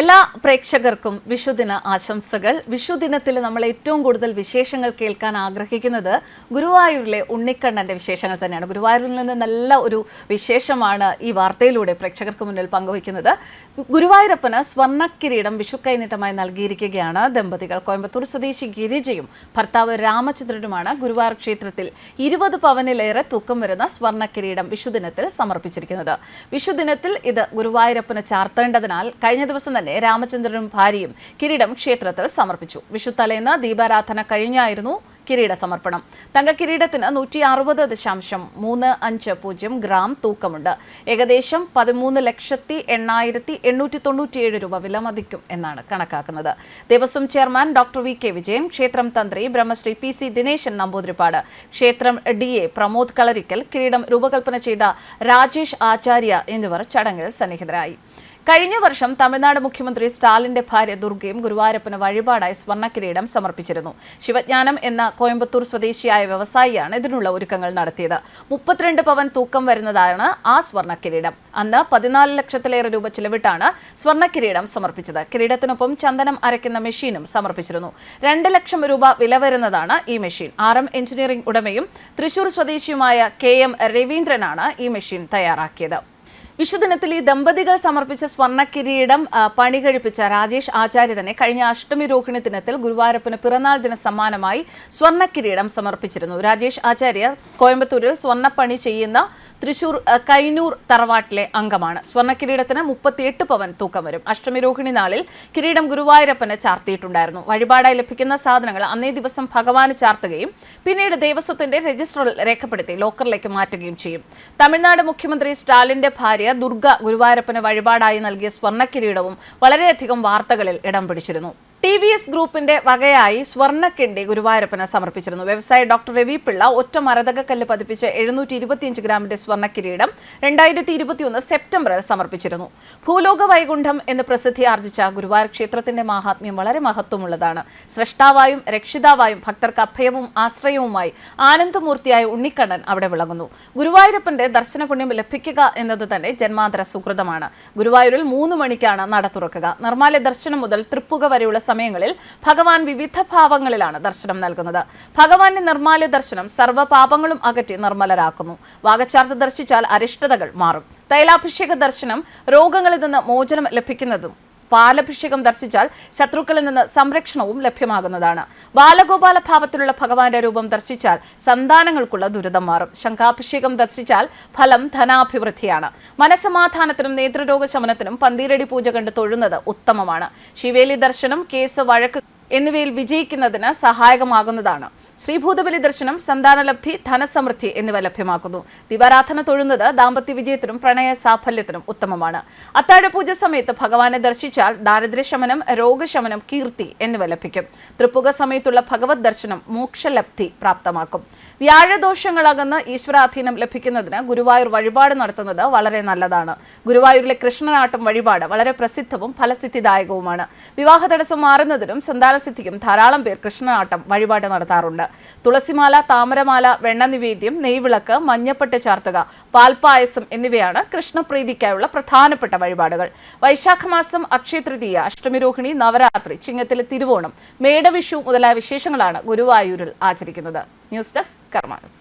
എല്ലാ പ്രേക്ഷകർക്കും വിഷുദിന ആശംസകൾ. വിഷുദിനത്തിൽ നമ്മൾ ഏറ്റവും കൂടുതൽ വിശേഷങ്ങൾ കേൾക്കാൻ ആഗ്രഹിക്കുന്നത് ഗുരുവായൂരിലെ ഉണ്ണിക്കണ്ണന്റെ വിശേഷങ്ങൾ തന്നെയാണ്. ഗുരുവായൂരിൽ നിന്ന് നല്ല ഒരു വിശേഷമാണ് ഈ വാർത്തയിലൂടെ പ്രേക്ഷകർക്ക് മുന്നിൽ പങ്കുവയ്ക്കുന്നത്. ഗുരുവായൂരപ്പന് സ്വർണക്കിരീടം വിഷു കൈനീട്ടമായി നൽകിയിരിക്കുകയാണ് ദമ്പതികൾ. കോയമ്പത്തൂർ സ്വദേശി ഗിരിജയും ഭർത്താവ് രാമചന്ദ്രനുമാണ് ഗുരുവായൂർ ക്ഷേത്രത്തിൽ ഇരുപത് പവനിലേറെ തൂക്കം വരുന്ന സ്വർണക്കിരീടം വിഷുദിനത്തിൽ സമർപ്പിച്ചിരിക്കുന്നത്. വിഷുദിനത്തിൽ ഇത് ഗുരുവായൂരപ്പന് ചാർത്തേണ്ടതിനാൽ കഴിഞ്ഞ ദിവസം തന്നെ രാമചന്ദ്രനും ഭാര്യയും കിരീടം ക്ഷേത്രത്തിൽ സമർപ്പിച്ചു. വിഷു തലേന്ന് ദീപാരാധന കഴിഞ്ഞായിരുന്നു കിരീട സമർപ്പണം. തങ്കക്കിരീടത്തിന് നൂറ്റി അറുപത് ദശാംശം മൂന്ന് അഞ്ച് പൂജ്യം ഗ്രാം തൂക്കമുണ്ട്. ഏകദേശം പതിമൂന്ന് ലക്ഷത്തി എണ്ണായിരത്തി എണ്ണൂറ്റി തൊണ്ണൂറ്റിയേഴ് രൂപ വില മതിക്കും എന്നാണ് കണക്കാക്കുന്നത്. Devaswom chairman doctor V K Vijayan ക്ഷേത്രം തന്ത്രി ബ്രഹ്മശ്രീ പി സി ദിനേശൻ നമ്പൂതിരിപ്പാട് ക്ഷേത്രം ഡി എ പ്രമോദ് കളരിക്കൽ കിരീടം രൂപകൽപ്പന ചെയ്ത രാജേഷ് ആചാര്യ എന്നിവർ ചടങ്ങിൽ സന്നിഹിതരായി. കഴിഞ്ഞ വർഷം തമിഴ്നാട് മുഖ്യമന്ത്രി സ്റ്റാലിന്റെ ഭാര്യ ദുർഗയും ഗുരുവായൂരപ്പന് വഴിപാടായി സ്വർണക്കിരീടം സമർപ്പിച്ചിരുന്നു. ശിവജ്ഞാനം എന്ന കോയമ്പത്തൂർ സ്വദേശിയായ വ്യവസായിയാണ് ഇതിനുള്ള ഒരുക്കങ്ങൾ നടത്തിയത്. മുപ്പത്തിരണ്ട് പവൻ തൂക്കം വരുന്നതാണ് ആ സ്വർണക്കിരീടം. അന്ന് പതിനാല് ലക്ഷത്തിലേറെ രൂപ ചിലവിട്ടാണ് സ്വർണക്കിരീടം സമർപ്പിച്ചത്. കിരീടത്തിനൊപ്പം ചന്ദനം അരയ്ക്കുന്ന മെഷീനും സമർപ്പിച്ചിരുന്നു. രണ്ട് ലക്ഷം രൂപ വില വരുന്നതാണ് ഈ മെഷീൻ. ആർ എം എഞ്ചിനീയറിംഗ് ഉടമയും തൃശൂർ സ്വദേശിയുമായ കെ എം രവീന്ദ്രനാണ് ഈ മെഷീൻ തയ്യാറാക്കിയത്. വിഷുദിനത്തിൽ ഈ ദമ്പതികൾ സമർപ്പിച്ച സ്വർണക്കിരീടം കിരീടം പണി കഴിപ്പിച്ച രാജേഷ് ആചാര്യ തന്നെ കഴിഞ്ഞ അഷ്ടമി രോഹിണി ദിനത്തിൽ ഗുരുവായൂരപ്പന് പിറന്നാൾ ദിന സമ്മാനമായി സ്വർണക്കിരീടം സമർപ്പിച്ചിരുന്നു. രാജേഷ് ആചാര്യ കോയമ്പത്തൂരിൽ സ്വർണപ്പണി ചെയ്യുന്ന തൃശൂർ കൈനൂർ തറവാട്ടിലെ അംഗമാണ്. സ്വർണക്കിരീടത്തിന് മുപ്പത്തിയെട്ട് പവൻ തൂക്കം വരും. അഷ്ടമി രോഹിണി നാളിൽ കിരീടം ഗുരുവായൂരപ്പന് ചാർത്തിയിട്ടുണ്ടായിരുന്നു. വഴിപാടായി ലഭിക്കുന്ന സാധനങ്ങൾ അന്നേ ദിവസം ഭഗവാന് ചാർത്തുകയും പിന്നീട് ദേവസ്വത്തിന്റെ രജിസ്റ്ററിൽ രേഖപ്പെടുത്തി ലോക്കറിലേക്ക് മാറ്റുകയും ചെയ്യും. തമിഴ്നാട് മുഖ്യമന്ത്രി സ്റ്റാലിന്റെ ഭാര്യ ദുർഗ ഗുരുവായൂരപ്പന് വഴിപാടായി നൽകിയ സ്വർണക്കിരീടവും വളരെയധികം വാർത്തകളിൽ ഇടം പിടിച്ചിരുന്നു. ടി വി എസ് ഗ്രൂപ്പിന്റെ വകയായി സ്വർണക്കിണ്ടി ഗുരുവായൂരപ്പന് സമർപ്പിച്ചിരുന്നു. വ്യവസായി ഡോക്ടർ രവി പിള്ള ഒറ്റ മരതകക്കല്ല് പതിപ്പിച്ച് എഴുന്നൂറ്റി ഇരുപത്തിയഞ്ച് ഗ്രാമിന്റെ സ്വർണ കിരീടം രണ്ടായിരത്തി ഇരുപത്തിയൊന്ന് സെപ്റ്റംബറിൽ സമർപ്പിച്ചിരുന്നു. ഭൂലോക വൈകുണ്ഠം എന്ന് പ്രസിദ്ധി ആർജിച്ച ഗുരുവായൂർ ക്ഷേത്രത്തിന്റെ മഹാത്മ്യം വളരെ മഹത്വമുള്ളതാണ്. സൃഷ്ടാവായും രക്ഷിതാവായും ഭക്തർക്ക് അഭയവും ആശ്രയവുമായി ആനന്ദമൂർത്തിയായ ഉണ്ണിക്കണ്ണൻ അവിടെ വിളങ്ങുന്നു. ഗുരുവായൂരപ്പന്റെ ദർശന പുണ്യം ലഭിക്കുക എന്നത് തന്നെ ജന്മാന്തര സുഹൃതമാണ്. ഗുരുവായൂരിൽ മൂന്ന് മണിക്കാണ് നട തുറക്കുക. നിർമ്മാല്യ ദർശനം മുതൽ തൃപ്പുക വരെയുള്ള സമയങ്ങളിൽ ഭഗവാൻ വിവിധ ഭാവങ്ങളിലാണ് ദർശനം നൽകുന്നത്. ഭഗവാന്റെ നിർമ്മാല്യ ദർശനം സർവ പാപങ്ങളും അകറ്റി നിർമ്മലരാക്കുന്നു. വാഗച്ചാർത്ത് ദർശിച്ചാൽ അരിഷ്ടതകൾ മാറും. തൈലാഭിഷേക ദർശനം രോഗങ്ങളിൽ നിന്ന് മോചനം ലഭിക്കുന്നതും പാലഭിഷേകം ദർശിച്ചാൽ ശത്രുക്കളിൽ നിന്ന് സംരക്ഷണവും ലഭ്യമാകുന്നതാണ്. ബാലഗോപാല ഭാവത്തിലുള്ള ഭഗവാന്റെ രൂപം ദർശിച്ചാൽ സന്താനങ്ങൾക്കുള്ള ദുരിതം മാറും. ശംഖാഭിഷേകം ദർശിച്ചാൽ ഫലം ധനാഭിവൃദ്ധിയാണ്. മനസമാധാനത്തിനും നേതൃരോഗ ശമനത്തിനും പന്തീരടി പൂജ കണ്ട് തൊഴുന്നത് ഉത്തമമാണ്. ശിവേലി ദർശനം കേസ് വഴക്ക് എന്നിവയിൽ വിജയിക്കുന്നതിന് സഹായകമാകുന്നതാണ്. ശ്രീഭൂതബലി ദർശനം സന്താനലബ്ധി ധനസമൃദ്ധി എന്നിവ ലഭ്യമാക്കുന്നു. ദിവാരാധന തൊഴുന്നത് ദാമ്പത്യ വിജയത്തിനും പ്രണയ സാഫല്യത്തിനും ഉത്തമമാണ്. അത്താഴ പൂജ സമയത്ത് ഭഗവാനെ ദർശിച്ചാൽ ദാരിദ്ര്യശമനം രോഗശമനം കീർത്തി എന്നിവ ലഭിക്കും. തൃപ്പുക സമയത്തുള്ള ഭഗവത് ദർശനം മോക്ഷലബ്ധി പ്രാപ്തമാക്കും. വ്യാഴദോഷങ്ങളകന്ന് ഈശ്വരാധീനം ലഭിക്കുന്നതിന് ഗുരുവായൂർ വഴിപാട് നടത്തുന്നത് വളരെ നല്ലതാണ്. ഗുരുവായൂരിലെ കൃഷ്ണനാട്ടം വഴിപാട് വളരെ പ്രസിദ്ധവും ഫലസിദ്ധിദായകവുമാണ്. വിവാഹ തടസ്സം മാറുന്നതിനും സന്താനസിദ്ധിക്കും ധാരാളം പേർ കൃഷ്ണനാട്ടം വഴിപാട് നടത്താറുണ്ട്. തുളസിമാല താമരമാല വെണ്ണ നിവേദ്യം നെയ്വിളക്ക് മഞ്ഞപ്പെട്ട് ചാർത്തുക പാൽപ്പായസം എന്നിവയാണ് കൃഷ്ണപ്രീതിക്കായുള്ള പ്രധാനപ്പെട്ട വഴിപാടുകൾ. വൈശാഖമാസം അക്ഷയതൃതീയ അഷ്ടമിരോഹിണി നവരാത്രി ചിങ്ങത്തിലെ തിരുവോണം മേടവിഷു മുതലായ വിശേഷങ്ങളാണ് ഗുരുവായൂരിൽ ആചരിക്കുന്നത്. News desk കർമാനസ്.